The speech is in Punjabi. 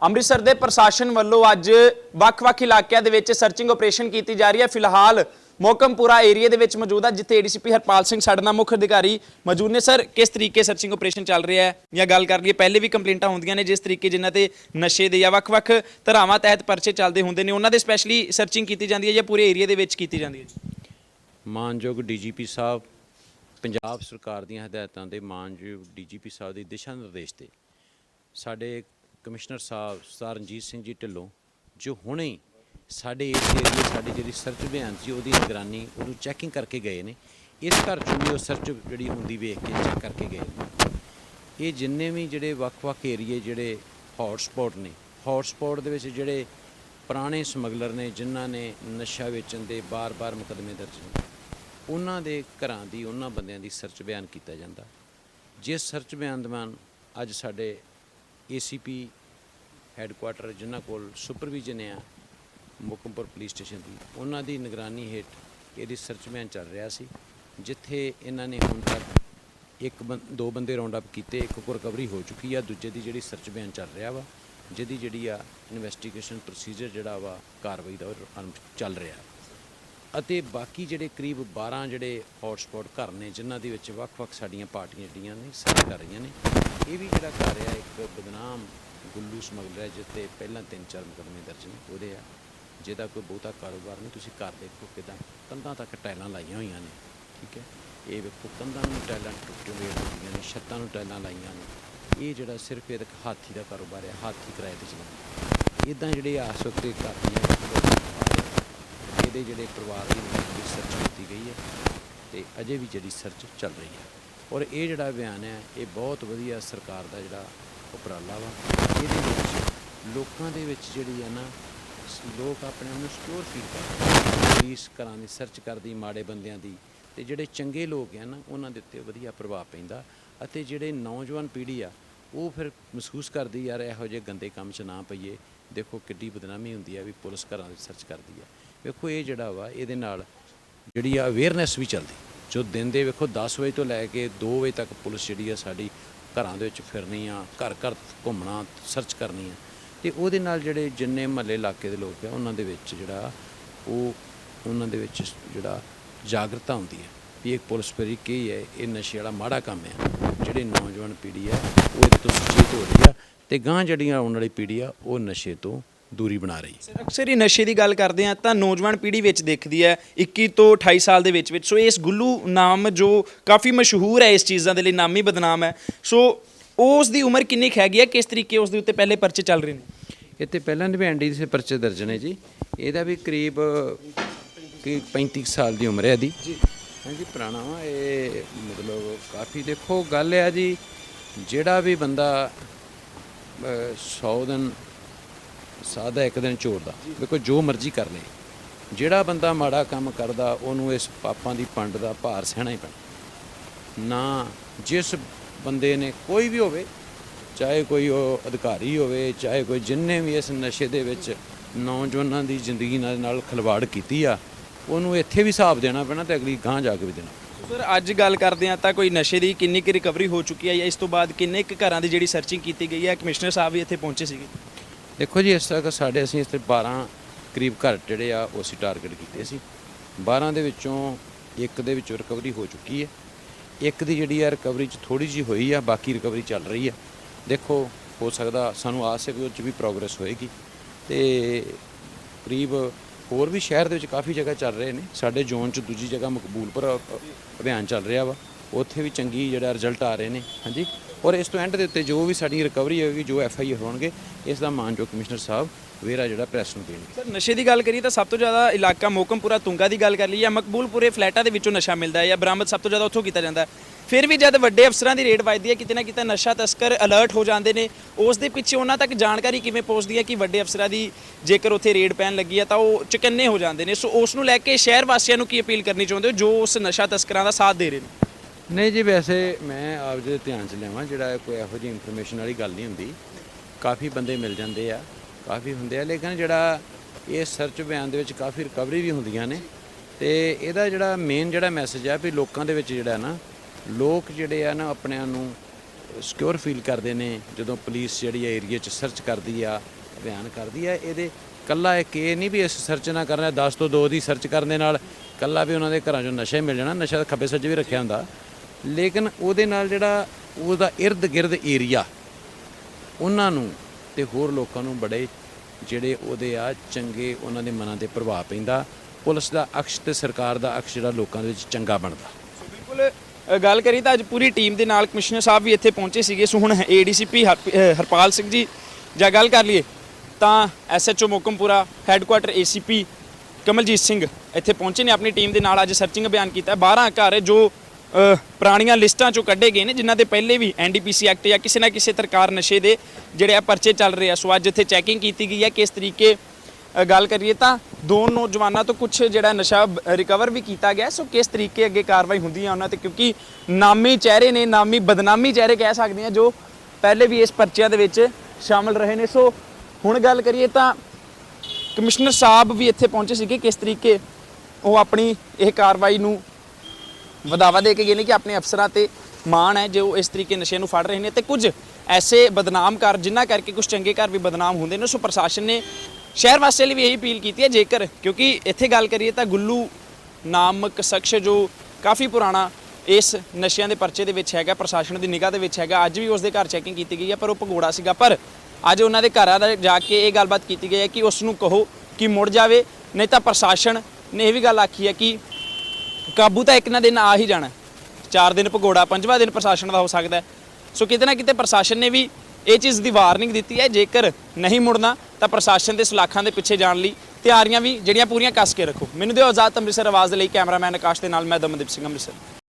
ਅੰਮ੍ਰਿਤਸਰ ਦੇ ਪ੍ਰਸ਼ਾਸਨ ਵੱਲੋਂ ਅੱਜ ਵੱਖ-ਵੱਖ ਇਲਾਕਿਆਂ ਦੇ ਵਿੱਚ ਸਰਚਿੰਗ ਆਪਰੇਸ਼ਨ ਕੀਤੀ ਜਾ ਰਹੀ ਹੈ। ਫਿਲਹਾਲ ਮੋਕਮਪੁਰਾ ਏਰੀਆ ਦੇ ਵਿੱਚ ਮੌਜੂਦ ਹੈ ਜਿੱਥੇ ਏਡੀਸੀਪੀ ਹਰਪਾਲ ਸਿੰਘ ਸਾਡੇ ਨਾਲ ਮੁੱਖ ਅਧਿਕਾਰੀ ਮੌਜੂਦ ਨੇ। ਸਰ ਕਿਸ ਤਰੀਕੇ ਸਰਚਿੰਗ ਆਪਰੇਸ਼ਨ ਚੱਲ ਰਿਹਾ ਹੈ? ਜਾਂ ਗੱਲ ਕਰ ਲਈਏ, ਪਹਿਲੇ ਵੀ ਕੰਪਲੇਂਟਾਂ ਹੁੰਦੀਆਂ ਨੇ, ਜਿਸ ਤਰੀਕੇ ਜਿਨ੍ਹਾਂ ਤੇ ਨਸ਼ੇ ਦੇ ਜਾਂ ਵੱਖ-ਵੱਖ ਧਾਰਾਵਾਂ ਤਹਿਤ ਪਰਚੇ ਚੱਲਦੇ ਹੁੰਦੇ ਨੇ, ਉਹਨਾਂ ਦੇ ਸਪੈਸ਼ਲੀ ਸਰਚਿੰਗ ਕੀਤੀ ਜਾਂਦੀ ਹੈ ਜਾਂ ਪੂਰੇ ਏਰੀਆ ਦੇ ਵਿੱਚ ਕੀਤੀ ਜਾਂਦੀ ਹੈ ਮਾਨਯੋਗ ਡੀਜੀਪੀ ਸਾਹਿਬ, ਪੰਜਾਬ ਸਰਕਾਰ ਦੀਆਂ ਹਦਾਇਤਾਂ ਦੇ ਮਾਨਯੋਗ ਡੀਜੀਪੀ ਸਾਹਿਬ ਦੇ ਦਿਸ਼ਾ ਨਿਰਦੇਸ਼ ਤੇ ਸਾਡੇ ਕਮਿਸ਼ਨਰ ਸਾਹਿਬ ਸਰਦਾਰ ਰਣਜੀਤ ਸਿੰਘ ਜੀ ਢਿੱਲੋਂ, ਜੋ ਹੁਣੇ ਸਾਡੇ ਇਸ ਏਰੀਏ ਸਾਡੀ ਜਿਹੜੀ ਸਰਚ ਅਭਿਆਨ ਸੀ, ਉਹਦੀ ਨਿਗਰਾਨੀ, ਉਹਨੂੰ ਚੈਕਿੰਗ ਕਰਕੇ ਗਏ ਨੇ। ਇਸ ਘਰ ਚੋਂ ਵੀ ਉਹ ਸਰਚ ਜਿਹੜੀ ਹੁੰਦੀ ਵੇਖ ਕੇ ਚੈੱਕ ਕਰਕੇ ਗਏ ਨੇ। ਇਹ ਜਿੰਨੇ ਵੀ ਜਿਹੜੇ ਵੱਖ-ਵੱਖ ਏਰੀਏ ਜਿਹੜੇ ਹੌਟ ਸਪੌਟ ਨੇ ਹੌਟ ਸਪੌਟ ਦੇ ਵਿੱਚ ਜਿਹੜੇ ਪੁਰਾਣੇ ਸਮਗਲਰ ਨੇ, ਜਿਨ੍ਹਾਂ ਨੇ ਨਸ਼ਾ ਵੇਚਣ ਦੇ ਬਾਰ-ਬਾਰ ਮੁਕੱਦਮੇ ਦਰਜ ਨੇ, ਉਹਨਾਂ ਦੇ ਘਰਾਂ ਦੀ, ਉਹਨਾਂ ਬੰਦਿਆਂ ਦੀ ਸਰਚ ਬਿਆਨ ਕੀਤਾ ਜਾਂਦਾ। ਜਿਸ ਸਰਚ ਬਿਆਨ ਦੌਰਾਨ ਅੱਜ ਸਾਡੇ ਏਸੀਪੀ ਹੈੱਡਕੁਆਟਰ ਜਿਨ੍ਹਾਂ ਕੋਲ ਸੁਪਰਵਿਜ਼ਨ ਆ, ਮੁਕਮਪੁਰ ਪੁਲਿਸ ਸਟੇਸ਼ਨ ਦੀ, ਉਹਨਾਂ ਦੀ ਨਿਗਰਾਨੀ ਹੇਠ ਇਹਦੀ ਸਰਚ ਬਿਆਨ ਚੱਲ ਰਿਹਾ ਸੀ, ਜਿੱਥੇ ਇਹਨਾਂ ਨੇ ਹੁਣ ਤੱਕ ਇੱਕ ਬੰ- ਦੋ ਬੰਦੇ ਰਾਉਂਡ ਅਪ ਕੀਤੇ, ਇੱਕ ਕੋ ਰਿਕਵਰੀ ਹੋ ਚੁੱਕੀ ਆ, ਦੂਜੇ ਦੀ ਜਿਹੜੀ ਸਰਚ ਬਿਆਨ ਚੱਲ ਰਿਹਾ ਵਾ, ਜਿਹਦੀ ਜਿਹੜੀ ਆ ਇਨਵੈਸਟੀਗੇਸ਼ਨ ਪ੍ਰੋਸੀਜਰ ਜਿਹੜਾ ਵਾ, ਕਾਰਵਾਈ ਦਾ ਚੱਲ ਰਿਹਾ। ਅਤੇ ਬਾਕੀ ਜਿਹੜੇ ਕਰੀਬ 12 ਜਿਹੜੇ ਹੌਟਸਪੌਟ ਘਰ ਨੇ, ਜਿਨ੍ਹਾਂ ਦੇ ਵਿੱਚ ਵੱਖ-ਵੱਖ ਸਾਡੀਆਂ ਪਾਰਟੀਆਂ ਜਿਹੜੀਆਂ ਨੇ ਸਰਚ ਕਰ ਰਹੀਆਂ ਨੇ ਇਹ ਵੀ ਜਿਹੜਾ ਘਰ ਆ ਇੱਕ ਬਦਨਾਮ ਗੁੱਲੂ ਸਮਗਲਰ ਹੈ ਜਿੱਤੇ ਪਹਿਲਾਂ ਤਿੰਨ ਚਾਰ ਮੁਕੱਦਮੇ ਦਰਜ ਨੇ, ਉਹਦੇ ਆ। ਜਿਹਦਾ ਕੋਈ ਬਹੁਤਾ ਕਾਰੋਬਾਰ ਨਹੀਂ, ਤੁਸੀਂ ਘਰ ਦੇਖੋ ਕਿਦਾਂ ਕੰਧਾਂ ਤੱਕ ਟਾਈਲਾਂ ਲਾਈਆਂ ਹੋਈਆਂ ਨੇ, ਠੀਕ ਹੈ? ਇਹ ਵੇਖੋ, ਕੰਧਾਂ ਨੂੰ ਟਾਈਲਾਂ ਟੁੱਟੀਆਂ ਹੋਈਆਂ ਹੁੰਦੀਆਂ ਨੇ, ਛੱਤਾਂ ਨੂੰ ਟਾਈਲਾਂ ਲਾਈਆਂ ਨੇ। ਇਹ ਜਿਹੜਾ ਸਿਰਫ ਇਹ ਇੱਕ ਹਾਥੀ ਦਾ ਕਾਰੋਬਾਰ ਹੈ, ਹਾਥੀ ਕਿਰਾਏ ਤੇ ਚਲਾਉਂਦੇ ਇਦਾਂ ਜਿਹੜੇ ਆਸ ਉੱਤੇ ਘਰ ਇਹਦੇ ਜਿਹੜੇ ਪਰਿਵਾਰ ਦੀ ਸਰਚ ਕੀਤੀ ਗਈ ਹੈ, ਤੇ ਅਜੇ ਵੀ ਜਿਹੜੀ ਸਰਚ ਚੱਲ ਰਹੀ ਹੈ। ਔਰ ਇਹ ਜਿਹੜਾ ਬਿਆਨ ਹੈ, ਇਹ ਬਹੁਤ ਵਧੀਆ ਸਰਕਾਰ ਦਾ ਜਿਹੜਾ ਉਪਰਾਲਾ ਵਾ, ਇਹਦੇ ਵਿੱਚ ਲੋਕਾਂ ਦੇ ਵਿੱਚ ਜਿਹੜੀ ਹੈ ਨਾ, ਲੋਕ ਆਪਣੇ ਆਪ ਨੂੰ ਸਟੋਰ ਫੀਲ ਕਰਦੇ ਪੁਲਿਸ ਘਰਾਂ ਦੀ ਸਰਚ ਕਰਦੀ, ਮਾੜੇ ਬੰਦਿਆਂ ਦੀ, ਤੇ ਜਿਹੜੇ ਚੰਗੇ ਲੋਕ ਆ ਨਾ, ਉਹਨਾਂ ਦੇ ਉੱਤੇ ਵਧੀਆ ਪ੍ਰਭਾਵ ਪੈਂਦਾ ਅਤੇ ਜਿਹੜੇ ਨੌਜਵਾਨ ਪੀੜ੍ਹੀ ਆ, ਉਹ ਫਿਰ ਮਹਿਸੂਸ ਕਰਦੀ, ਯਾਰ ਇਹੋ ਜਿਹੇ ਗੰਦੇ ਕੰਮ 'ਚ ਨਾ ਪਈਏ, ਦੇਖੋ ਕਿੱਡੀ ਬਦਨਾਮੀ ਹੁੰਦੀ ਆ ਵੀ ਪੁਲਿਸ ਘਰਾਂ ਦੀ ਸਰਚ ਕਰਦੀ ਆ। ਵੇਖੋ ਇਹ ਜਿਹੜਾ ਵਾ, ਇਹਦੇ ਨਾਲ ਜਿਹੜੀ ਆ ਅਵੇਅਰਨੈਸ ਵੀ ਚੱਲਦੀ। ਜੋ ਦਿਨ ਦੇ ਵੇਖੋ 10 ਵਜੇ ਤੋਂ ਲੈ ਕੇ 2 ਵਜੇ ਤੱਕ ਪੁਲਿਸ ਜਿਹੜੀ ਆ ਸਾਡੀ ਘਰਾਂ ਦੇ ਵਿੱਚ ਫਿਰਨੀ ਆ, ਘਰ ਘਰ ਘੁੰਮਣਾ ਸਰਚ ਕਰਨੀ ਆ। ਤੇ ਉਹਦੇ ਨਾਲ ਜਿਹੜੇ ਜਿੰਨੇ ਮਹੱਲੇ ਇਲਾਕੇ ਦੇ ਲੋਕ ਆ, ਉਹਨਾਂ ਦੇ ਵਿੱਚ ਜਿਹੜਾ ਉਹ, ਉਹਨਾਂ ਦੇ ਵਿੱਚ ਜਿਹੜਾ ਜਾਗਰਤਾ ਹੁੰਦੀ ਹੈ ਵੀ ਇਹ ਪੁਲਿਸ ਫਰੀ ਕੀ ਹੈ, ਇਹ ਨਸ਼ੇ ਵਾਲਾ ਮਾੜਾ ਕੰਮ ਹੈ ਜਿਹੜੇ ਨੌਜਵਾਨ ਪੀੜ੍ਹੀ ਆ, ਉਹ ਇਹਦੇ ਤੋਂ ਸੁਚੇਤ ਹੋ ਰਹੀ ਆ ਤੇ ਗਾਂ ਜਿਹੜੀਆਂ ਆਉਣ ਵਾਲੀ ਪੀੜ੍ਹੀ ਆ, ਉਹ ਨਸ਼ੇ ਤੋਂ ਦੂਰੀ ਬਣਾ ਰਹੀ। ਹੈ ਸਰ ਅਕਸਰ ਹੀ ਨਸ਼ੇ ਦੀ ਗੱਲ ਕਰਦੇ ਆ ਤਾਂ ਨੌਜਵਾਨ ਪੀੜ੍ਹੀ ਵਿੱਚ ਦਿਖਦੀ ਹੈ 21 ਤੋਂ 28 ਸਾਲ ਦੇ ਵਿੱਚ ਵਿੱਚ। ਸੋ ਇਸ ਗੁੱਲੂ ਨਾਮ ਜੋ ਕਾਫੀ ਮਸ਼ਹੂਰ ਹੈ ਇਸ ਚੀਜ਼ਾਂ ਦੇ ਲਈ ਨਾਮੀ ਬਦਨਾਮ ਹੈ। ਸੋ ਉਸ ਦੀ ਉਮਰ ਕਿੰਨੀ ਕੁ ਹੈਗੀ ਹੈ? ਕਿਸ ਤਰੀਕੇ ਉਸ ਦੇ ਉੱਤੇ ਪਹਿਲੇ ਪਰਚੇ ਚੱਲ ਰਹੇ ਨੇ? ਇੱਥੇ ਪਹਿਲਾਂ ਨਿਭੈਂਡੀ ਦੇ ਪਰਚੇ ਦਰਜ ਨੇ ਜੀ। ਇਹਦਾ ਵੀ ਕਰੀਬ ਕੀ 35 ਕੁ ਸਾਲ ਦੀ ਉਮਰ ਹੈ ਇਹਦੀ। ਜੀ। ਹਾਂਜੀ ਪੁਰਾਣਾ ਵਾ ਇਹ ਮਤਲਬ ਕਾਫੀ ਦੇਖੋ ਗੱਲ ਹੈ ਜੀ ਜਿਹੜਾ ਵੀ ਬੰਦਾ 100 ਦਿਨ ਸਾਦਾ ਇੱਕ ਦਿਨ ਚੋਰ ਦਾ। ਦੇਖੋ, ਜੋ ਮਰਜ਼ੀ ਕਰ ਲੇ। ਜਿਹੜਾ ਬੰਦਾ ਮਾੜਾ ਕੰਮ ਕਰਦਾ, ਉਹਨੂੰ ਇਸ ਪਾਪਾਂ ਦੀ ਪੰਡ ਦਾ ਭਾਰ ਸਹਿਣਾ ਹੀ ਪੈਣਾ। ਨਾ ਜਿਸ ਬੰਦੇ ਨੇ ਕੋਈ ਵੀ ਹੋਵੇ, ਚਾਹੇ ਕੋਈ ਉਹ ਅਧਿਕਾਰੀ ਹੋਵੇ, ਚਾਹੇ ਕੋਈ ਜਿੰਨੇ ਵੀ ਇਸ ਨਸ਼ੇ ਦੇ ਵਿੱਚ ਨੌਜਵਾਨਾਂ ਦੀ ਜ਼ਿੰਦਗੀ ਨਾਲ ਨਾਲ ਖਿਲਵਾੜ ਕੀਤੀ ਆ, ਉਹਨੂੰ ਇੱਥੇ ਵੀ ਹਿਸਾਬ ਦੇਣਾ ਪੈਣਾ ਤੇ ਅਗਲੀ ਗਾਂ ਜਾ ਕੇ ਵੀ ਦੇਣਾ। ਸਰ, ਅੱਜ ਗੱਲ ਕਰਦੇ ਆ ਤਾਂ ਕੋਈ ਨਸ਼ੇ ਦੀ ਕਿੰਨੀ ਕੁ ਰਿਕਵਰੀ ਹੋ ਚੁੱਕੀ ਹੈ ਜਾਂ ਇਸ ਤੋਂ ਬਾਅਦ ਕਿੰਨੇ ਕੁ ਘਰਾਂ ਦੀ ਜਿਹੜੀ ਸਰਚਿੰਗ ਕੀਤੀ ਗਈ ਹੈ? ਕਮਿਸ਼ਨਰ ਸਾਹਿਬ ਵੀ ਇੱਥੇ ਪਹੁੰਚੇ ਸੀਗੇ। ਦੇਖੋ ਜੀ, ਇਸ ਤਰ੍ਹਾਂ ਸਾਡੇ ਅਸੀਂ ਇਸ ਤੇ 12 ਕਰੀਬ ਘਰ ਜਿਹੜੇ ਆ, ਉਹ ਅਸੀਂ ਟਾਰਗੇਟ ਕੀਤੇ ਸੀ। 12 ਦੇ ਵਿੱਚੋਂ ਇੱਕ ਦੇ ਵਿੱਚੋਂ ਰਿਕਵਰੀ ਹੋ ਚੁੱਕੀ ਹੈ। ਇੱਕ ਦੀ ਜਿਹੜੀ ਆ ਰਿਕਵਰੀ ਚ ਥੋੜੀ ਜੀ ਹੋਈ ਆ, ਬਾਕੀ ਰਿਕਵਰੀ ਚੱਲ ਰਹੀ ਆ। ਦੇਖੋ, ਹੋ ਸਕਦਾ ਸਾਨੂੰ ਆਸ ਹੈ ਕਿ ਉਹ ਚ ਵੀ ਪ੍ਰੋਗਰੈਸ ਹੋਏਗੀ। ਤੇ ਕਰੀਬ ਹੋਰ ਵੀ ਸ਼ਹਿਰ ਦੇ ਵਿੱਚ ਕਾਫੀ ਜਗ੍ਹਾ ਚੱਲ ਰਹੇ ਨੇ। ਸਾਡੇ ਜ਼ੋਨ ਚ ਦੂਜੀ ਜਗ੍ਹਾ ਮਕਬੂਲਪੁਰ ਅ- ਅਭਿਆਨ ਚੱਲ ਰਿਹਾ ਵਾ। ਉੱਥੇ ਵੀ ਚੰਗੀ ਜਿਹੜਾ ਰਿਜ਼ਲਟ ਆ ਰਹੇ ਨੇ, ਹਾਂਜੀ? ਔਰ ਇਸ ਤੋਂ ਐਂਡ ਦੇ ਉੱਤੇ ਜੋ ਵੀ ਸਾਡੀ ਰਿਕਵਰੀ ਹੋਏਗੀ, ਜੋ ਐਫ ਆਈ ਆਰ ਹੋਣਗੇ, ਇਸ ਦਾ ਮਾਨਯੋਗ ਕਮਿਸ਼ਨਰ ਸਾਹਿਬ ਵੇਰਾ ਜਿਹੜਾ ਪ੍ਰੈਸ ਨੂੰ ਦੇਣਗੇ। ਸਰ ਨਸ਼ੇ ਦੀ ਗੱਲ ਕਰੀਏ ਤਾਂ ਸਭ ਤੋਂ ਜ਼ਿਆਦਾ ਇਲਾਕਾ ਮੋਕਮਪੁਰਾ ਤੁੰਗਾ ਦੀ ਗੱਲ ਕਰ ਲਈਏ ਜਾਂ ਮਕਬੂਲਪੁਰੇ ਫਲੈਟਾਂ ਦੇ ਵਿੱਚੋਂ ਨਸ਼ਾ ਮਿਲਦਾ ਹੈ ਜਾਂ ਬਰਾਮਦ ਸਭ ਤੋਂ ਜ਼ਿਆਦਾ ਉੱਥੋਂ ਕੀਤਾ ਜਾਂਦਾ ਫਿਰ ਵੀ ਜਦ ਵੱਡੇ ਅਫਸਰਾਂ ਦੀ ਰੇਡ ਵੱਜਦੀ ਹੈ, ਕਿਤੇ ਨਾ ਕਿਤੇ ਨਸ਼ਾ ਤਸਕਰ ਅਲਰਟ ਹੋ ਜਾਂਦੇ ਨੇ। ਉਸ ਦੇ ਪਿੱਛੇ ਉਹਨਾਂ ਤੱਕ ਜਾਣਕਾਰੀ ਕਿਵੇਂ ਪਹੁੰਚਦੀ ਹੈ ਕਿ ਵੱਡੇ ਅਫਸਰਾਂ ਦੀ ਜੇਕਰ ਉੱਥੇ ਰੇਡ ਪੈਣ ਲੱਗੀ ਹੈ ਤਾਂ ਉਹ ਚੁਕੰਨੇ ਹੋ ਜਾਂਦੇ ਨੇ। ਸੋ ਉਸ ਨੂੰ ਲੈ ਕੇ ਸ਼ਹਿਰ ਵਾਸੀਆਂ ਨੂੰ ਕੀ ਅਪੀਲ ਕਰਨੀ ਚਾਹੁੰਦੇ ਹੋ ਜੋ ਉਸ ਨਸ਼ਾ ਤਸਕਰਾਂ ਦਾ ਸਾਥ ਦੇ ਰਹੇ ਨੇ? ਨਹੀਂ ਜੀ, ਵੈਸੇ ਮੈਂ ਆਪ ਦੇ ਧਿਆਨ 'ਚ ਲਿਆਵਾਂ, ਜਿਹੜਾ ਕੋਈ ਇਹੋ ਜਿਹੀ ਇਨਫੋਰਮੇਸ਼ਨ ਵਾਲੀ ਗੱਲ ਨਹੀਂ ਹੁੰਦੀ। ਕਾਫੀ ਬੰਦੇ ਮਿਲ ਜਾਂਦੇ ਆ, ਕਾਫੀ ਹੁੰਦੇ ਆ, ਲੇਕਿਨ ਜਿਹੜਾ ਇਹ ਸਰਚ ਬਿਆਨ ਦੇ ਵਿੱਚ ਕਾਫੀ ਰਿਕਵਰੀ ਵੀ ਹੁੰਦੀਆਂ ਨੇ। ਤੇ ਇਹਦਾ ਜਿਹੜਾ ਮੇਨ ਜਿਹੜਾ ਮੈਸੇਜ ਆ ਵੀ ਲੋਕਾਂ ਦੇ ਵਿੱਚ ਜਿਹੜਾ ਨਾ, ਲੋਕ ਜਿਹੜੇ ਆ ਨਾ ਆਪਣਿਆਂ ਨੂੰ ਸਿਕਿਉਰ ਫੀਲ ਕਰਦੇ ਨੇ, ਜਦੋਂ ਪੁਲਿਸ ਜਿਹੜੀ ਆ ਏਰੀਆ 'ਚ ਸਰਚ ਕਰਦੀ ਆ, ਅਭਿਆਨ ਕਰਦੀ ਆ, ਇਹਦੇ ਕੱਲਾ ਇੱਕ ਇਹ ਨਹੀਂ ਵੀ ਇਸ ਸਰਚ ਨਾ ਕਰਨਾ 10 ਤੋਂ 2 ਦੀ ਸਰਚ ਕਰਨ ਦੇ ਨਾਲ ਕੱਲਾ ਵੀ ਉਹਨਾਂ ਦੇ ਘਰਾਂ 'ਚੋਂ ਨਸ਼ੇ ਮਿਲ ਜਾਣਾ, ਨਸ਼ਾ ਤਾਂ ਖੱਬੇ ਸੱਜੇ ਵੀ ਰੱਖਿਆ ਹੁੰਦਾ। ਲੇਕਿਨ ਉਹਦੇ ਨਾਲ ਜਿਹੜਾ ਉਹਦਾ ਇਰਦ ਗਿਰਦ ਏਰੀਆ, ਉਹਨਾਂ ਨੂੰ ਤੇ ਹੋਰ ਲੋਕਾਂ ਨੂੰ ਬੜੇ ਜਿਹੜੇ ਉਹਦੇ ਆ ਚੰਗੇ ਉਹਨਾਂ ਦੇ ਮਨਾਂ ਤੇ ਪ੍ਰਭਾਵ ਪੈਂਦਾ। ਪੁਲਿਸ ਦਾ ਅਕਸ਼ ਤੇ ਸਰਕਾਰ ਦਾ ਅਕਸ਼ ਜਿਹੜਾ ਲੋਕਾਂ ਦੇ ਵਿੱਚ ਚੰਗਾ ਬਣਦਾ। ਸੋ ਬਿਲਕੁਲ ਗੱਲ ਕਰੀ ਤਾਂ ਅੱਜ ਪੂਰੀ ਟੀਮ ਦੇ ਨਾਲ ਕਮਿਸ਼ਨਰ ਸਾਹਿਬ ਵੀ ਇੱਥੇ ਪਹੁੰਚੇ ਸੀਗੇ। ਸੋ ਹੁਣ ਏਡੀਸੀਪੀ ਹਰਪਾਲ ਸਿੰਘ ਜੀ, ਜਾਂ ਗੱਲ ਕਰ ਲਈਏ ਤਾਂ SHO Mokampura, headquarter ACP Kamaljit Singh ਇੱਥੇ ਪਹੁੰਚੇ ਨੇ। ਆਪਣੀ ਟੀਮ ਦੇ ਨਾਲ ਅੱਜ ਸਰਚਿੰਗ ਅਭਿਆਨ ਕੀਤਾ 12 ਘਰ ਜੋ ਪੁਰਾਣੀਆਂ ਲਿਸਟਾਂ ਚੋਂ ਕੱਢੇ ਗਏ ਨੇ, ਜਿਨ੍ਹਾਂ ਦੇ ਪਹਿਲੇ ਵੀ ਐਨਡੀਪੀਸੀ ਐਕਟ ਜਾਂ ਕਿਸੇ ਨਾ ਕਿਸੇ ਤਰਕਾਰ ਨਸ਼ੇ ਦੇ ਜਿਹੜੇ ਆ ਪਰਚੇ ਚੱਲ ਰਹੇ ਆ। ਸੋ ਅੱਜ ਇੱਥੇ ਚੈਕਿੰਗ ਕੀਤੀ ਗਈ ਹੈ ਕਿਸ ਤਰੀਕੇ ਗੱਲ ਕਰੀਏ ਤਾਂ ਦੋ ਨੌਜਵਾਨਾਂ ਤੋਂ ਕੁਝ ਜਿਹੜਾ ਨਸ਼ਾ ਰਿਕਵਰ ਵੀ ਕੀਤਾ ਗਿਆ। ਸੋ ਕਿਸ ਤਰੀਕੇ ਅੱਗੇ ਕਾਰਵਾਈ ਹੁੰਦੀ ਹੈ ਉਹਨਾਂ ਤੇ? ਕਿਉਂਕਿ ਨਾਮੀ ਚਿਹਰੇ ਨੇ, ਨਾਮੀ ਬਦਨਾਮੀ ਚਿਹਰੇ ਕਹਿ ਸਕਦੇ ਹਾਂ ਜੋ ਪਹਿਲੇ ਵੀ ਇਸ ਪਰਚਿਆਂ ਦੇ ਵਿੱਚ ਸ਼ਾਮਲ ਰਹੇ ਨੇ। ਸੋ ਹੁਣ ਗੱਲ ਕਰੀਏ ਤਾਂ ਕਮਿਸ਼ਨਰ ਸਾਹਿਬ ਵੀ ਇੱਥੇ ਪਹੁੰਚੇ ਸੀਗੇ। ਕਿਸ ਤਰੀਕੇ ਉਹ ਆਪਣੀ ਇਹ ਕਾਰਵਾਈ ਨੂੰ ਵਧਾਵਾ ਦੇ ਕੇ ਗਏ ਨੇ ਕਿ ਆਪਣੇ ਅਫਸਰਾਂ ਤੇ ਮਾਣ ਹੈ, ਜੋ ਇਸ ਤਰੀਕੇ ਨਸ਼ੇ ਨੂੰ ਫੜ ਰਹੇ ਨੇ ਤੇ ਕੁਝ ਐਸੇ ਬਦਨਾਮ ਘਰ, ਜਿਨ੍ਹਾਂ ਕਰਕੇ ਕੁਝ ਚੰਗੇ ਘਰ ਵੀ ਬਦਨਾਮ ਹੁੰਦੇ ਨੇ, ਸੋ ਪ੍ਰਸ਼ਾਸਨ ਨੇ ਸ਼ਹਿਰ ਵਾਸੀਆਂ ਲਈ ਵੀ ਇਹੀ ਅਪੀਲ ਕੀਤੀ ਹੈ। ਜੇਕਰ ਕਿਉਂਕਿ ਇੱਥੇ ਗੱਲ ਕਰੀਏ ਤਾਂ ਗੁੱਲੂ ਨਾਮਕ ਸ਼ਖਸ ਜੋ ਕਾਫੀ ਪੁਰਾਣਾ ਇਸ ਨਸ਼ਿਆਂ ਦੇ ਪਰਚੇ ਦੇ ਵਿੱਚ ਹੈਗਾ, ਪ੍ਰਸ਼ਾਸਨ ਦੀ ਨਿਗਾਹ ਦੇ ਵਿੱਚ ਹੈਗਾ, ਅੱਜ ਵੀ ਉਸ ਦੇ ਘਰ ਚੈਕਿੰਗ ਕੀਤੀ ਗਈ ਹੈ, ਪਰ ਉਹ ਭਗੋੜਾ ਸੀਗਾ। ਪਰ ਅੱਜ ਉਹਨਾਂ ਦੇ ਘਰਾਂ ਦਾ ਜਾ ਕੇ ਇਹ ਗੱਲਬਾਤ ਕੀਤੀ ਗਈ ਹੈ ਕਿ ਉਸ ਨੂੰ ਕਹੋ ਕਿ ਮੁੜ ਜਾਵੇ, ਨਹੀਂ ਤਾਂ ਪ੍ਰਸ਼ਾਸਨ ਨੇ ਇਹ ਵੀ ਗੱਲ ਆਖੀ ਹੈ ਕਿ ਕਾਬੂ ਤਾਂ ਇੱਕ ਨਾ ਦਿਨ ਆ ਹੀ ਜਾਣਾ। ਚਾਰ ਦਿਨ ਭਗੋੜਾ, ਪੰਜਵਾਂ ਦਿਨ ਪ੍ਰਸ਼ਾਸਨ ਦਾ ਹੋ ਸਕਦਾ ਸੋ ਕਿਤੇ ਨਾ ਕਿਤੇ ਪ੍ਰਸ਼ਾਸਨ ਨੇ ਵੀ ਇਹ ਚੀਜ਼ ਦੀ ਵਾਰਨਿੰਗ ਦਿੱਤੀ ਹੈ, ਜੇਕਰ ਨਹੀਂ ਮੁੜਨਾ, ਤਾਂ ਪ੍ਰਸ਼ਾਸਨ ਦੇ ਸਲਾਖਾਂ ਦੇ ਪਿੱਛੇ ਜਾਣ ਲਈ ਤਿਆਰੀਆਂ ਵੀ ਜਿਹੜੀਆਂ ਪੂਰੀਆਂ ਕੱਸ ਕੇ ਰੱਖੋ। ਮੈਨੂੰ ਦਿਓ ਆਜ਼ਾਦ ਅੰਮ੍ਰਿਤਸਰ ਆਵਾਜ਼ ਦੇ ਲਈ ਕੈਮਰਾਮੈਨ ਆਕਾਸ਼ ਦੇ ਨਾਲ ਮੈਂ ਦਮਨਦੀਪ ਸਿੰਘ, ਅੰਮ੍ਰਿਤਸਰ।